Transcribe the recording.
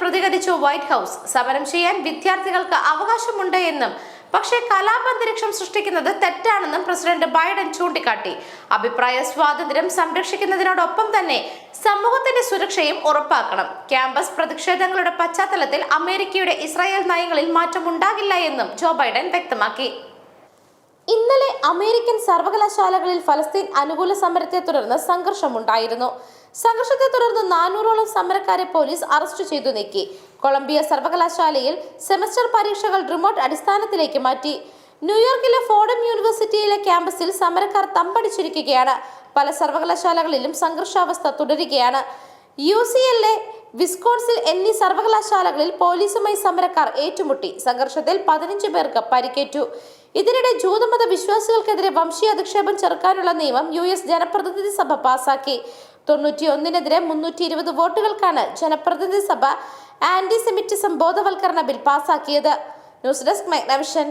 പ്രതികരിച്ചു white house. സമരം ചെയ്യാൻ വിദ്യാർത്ഥികൾക്ക് അവകാശമുണ്ട് എന്നും പക്ഷേ കലാപന്തരീക്ഷം സൃഷ്ടിക്കുന്നത് തെറ്റാണെന്നും പ്രസിഡന്റ് ബൈഡൻ ചൂണ്ടിക്കാട്ടി. അഭിപ്രായ സ്വാതന്ത്ര്യം സംരക്ഷിക്കുന്നതിനോടൊപ്പം തന്നെ സമൂഹത്തിന്റെ സുരക്ഷയും ഉറപ്പാക്കണം. ക്യാമ്പസ് പ്രതിഷേധങ്ങളുടെ പശ്ചാത്തലത്തിൽ അമേരിക്കയുടെ ഇസ്രായേൽ നയങ്ങളിൽ മാറ്റമുണ്ടാകില്ല എന്നും ജോ ബൈഡൻ വ്യക്തമാക്കി. അമേരിക്കൻ സർവകലാശാലകളിൽ ഫലസ്തീൻ അനുകൂല സമരത്തെ തുടർന്ന് സംഘർഷമുണ്ടായിരുന്നു. സംഘർഷത്തെ തുടർന്ന് നാനൂറോളം സമരക്കാരെ പോലീസ് അറസ്റ്റ് ചെയ്തു നീക്കി. കൊളംബിയ സർവകലാശാലയിൽ സെമസ്റ്റർ പരീക്ഷകൾ റിമോട്ട് അടിസ്ഥാനത്തിലേക്ക് മാറ്റി. ന്യൂയോർക്കിലെ ഫോർഡം യൂണിവേഴ്സിറ്റിയിലെ ക്യാമ്പസിൽ സമരക്കാർ തമ്പടിച്ചിരിക്കുകയാണ്. പല സർവകലാശാലകളിലും സംഘർഷാവസ്ഥ തുടരുകയാണ്. U C L A Wisconsin എന്നീ സർവകലാശാലകളിൽ പോലീസുമായി സമരക്കാർ ഏറ്റുമുട്ടി. സംഘർഷത്തിൽ പതിനഞ്ച് പേർക്ക് പരിക്കേറ്റു. ഇതിനിടെ ജൂതമത വിശ്വാസികൾക്കെതിരെ വംശീയ അധിക്ഷേപം ചെറുക്കാനുള്ള നിയമം യു എസ് ജനപ്രതിനിധി സഭ പാസാക്കി. തൊണ്ണൂറ്റി ഒന്നിനെതിരെ മുന്നൂറ്റി ഇരുപത് വോട്ടുകൾക്കാണ് ജനപ്രതിനിധി സഭ ആന്റിസെമിറ്റിസം ബോധവൽക്കരണ ബിൽ പാസാക്കിയത്. News desk മെഗ്നവിഷൻ.